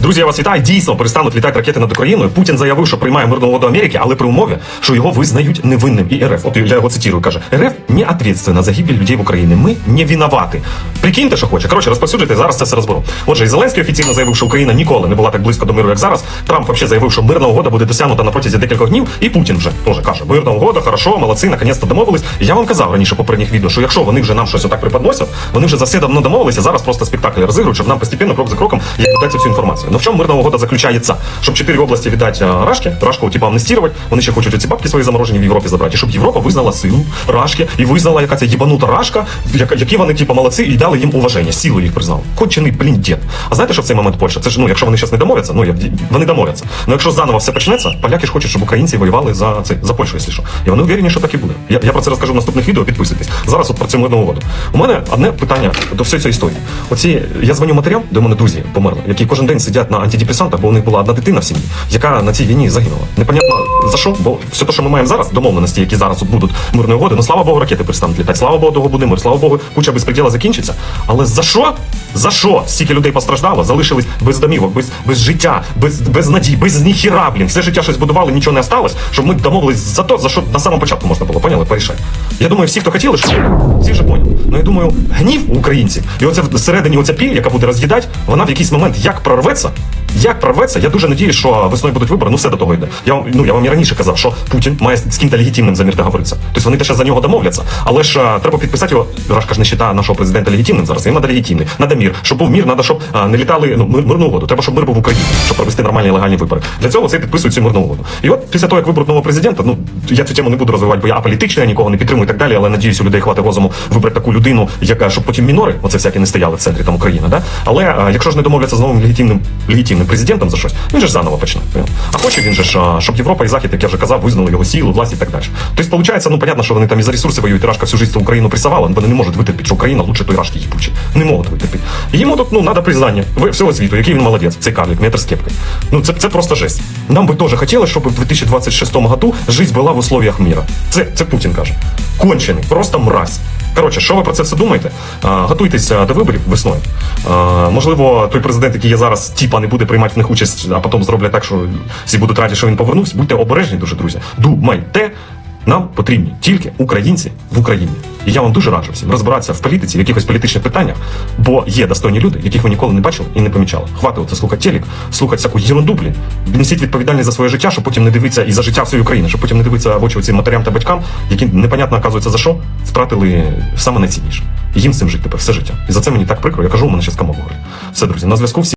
Друзі, я вас вітаю. Дійсно перестануть літати ракети над Україною. Путін заявив, що приймає мирну угоду Америки, але при умові, що його визнають невинним. І РФ, от я його цитую, каже: РФ не ответственна за гибель людей в Україні. Ми не винувати. Прикиньте, що хоче. Коротше, розповсюджуйте, зараз це все розберу. Отже, і Зеленський офіційно заявив, що Україна ніколи не була так близько до миру, як зараз. Трамп взагалі заявив, що мирна угода буде досягнута на протязі декількох днів. І Путін вже теж каже: мирна угода, хорошо, молодці, наконець-то домовились. Я вам казав раніше попередніх відео, що якщо вони вже нам щось отак приподносять, вони вже за все давно домовилися. Зараз просто спектакль розігрують, щоб нам постепенно, крок за кроком, як цю інформацію. Ну в чому мирна угода заключається? Щоб чотири області віддати а, Рашки, Рашку типа амнестувати, вони ще хочуть ці бабки свої заморожені в Європі забрати, щоб Європа визнала силу Рашки і визнала, яка ця єбанута Рашка, які вони типа молодці, і дали їм уваження, силу їх признали. Кончений блін дід. А знаєте, що в цей момент Польща? Це ж ну, якщо вони зараз не домовляться, ну вони домовляться. Ну якщо заново все почнеться, поляки ж хочуть, щоб українці воювали за це за Польщу, якщо що. І вони уверені, що так і буде. Я, я про це розкажу в наступних відео. Підписуйтесь. Зараз от про цю мирну угоду. У мене одне питання до всієї цієї історії. Оці я дзвоню матерям, де мене друзі померли, які кожен день сидять на антидепресантах, бо у них була одна дитина в сім'ї, яка на цій війні загинула. Непонятно за що, бо все те, що ми маємо зараз, домовленості, які зараз будуть мирної угоди, ну слава Богу, ракети перестануть літати. Слава Богу, того буде мир. Слава Богу, куча безпреділа закінчиться. Але за що? За що? Стільки людей постраждало, залишились без домівок, без, без життя, без, без надій, без ніхіра, блін. Все життя щось будували, нічого не осталось, щоб ми домовились за то, за що на самому початку можна було, поняли? Порішати. Я думаю, всі, хто хотіли, що всі вже поняли. Ну я думаю, гнів українців, і оце всередині оця піль, яка буде роз'їдати, вона в якийсь момент як прорветься. Як прорветься, я дуже надіюсь, що весною будуть вибори. Ну все до того йде. Я вам ну я вам і раніше казав, що Путін має з ким-то легітимним замір договоритися. Тобто вони теж за нього домовляться. Але ж а, треба підписати його. Рашка ж не вважає нашого президента легітимним зараз. Їм треба легітимний. Надо мір. Щоб був мір, треба, щоб а, не літали ну, мир, мирну угоду. Треба, щоб мир був в Україні, щоб провести нормальні легальні вибори. Для цього це підписують цю мирну угоду. І от після того, як виберуть нового президента, ну я цю тему не буду розвивати, бо я аполітичний, я нікого не підтримую і так далі. Але надіюсь, у людей хватить розуму вибрати таку людину, яка щоб потім мінори, оце всякі не стояли в центрі там України. Да? Але а, якщо ж не домовляться з новим легітимним легітимним президентом за щось, він же заново почне. А хоче він же ж, щоб Європа і Захід, як я вже казав, визнали його силу, власть і так далі. Тобто, виходить, ну понятно, що вони там і за ресурси воюють. Рашка всю життя Україну присавала, вони не можуть витерпіти, що Україна лучше той Рашки їбучий. Не можуть витерпіти. І йому тут ну треба признання всього світу, який він молодець, цей карлик, метр з. Ну це, це просто жесть. Нам би теж хотілося, щоб в 2026 году життя була в условиях міра. Це, це Путін каже. Кончений, просто мразь. Коротше, що ви про це все думаєте? Готуйтеся до виборів весною. Можливо, той президент, який є зараз, тіпа не буде приймати в них участь, а потім зроблять так, що всі будуть раді, що він повернувся. Будьте обережні, дуже друзі. Думайте, нам потрібні тільки українці в Україні. І я вам дуже раджу всім розбиратися в політиці, в якихось політичних питаннях, бо є достойні люди, яких ви ніколи не бачили і не помічали. Хватить оце слухати телек, слухати всяку єрунду, блін. Несіть відповідальність за своє життя, щоб потім не дивитися і за життя всієї України, щоб потім не дивитися в очі цим матерям та батькам, які непонятно оказується за що, втратили саме найцінніше. Їм з цим жити тепер все життя. І за це мені так прикро. Я кажу, у мене ще комок горить. Все, друзі, на зв'язку всі.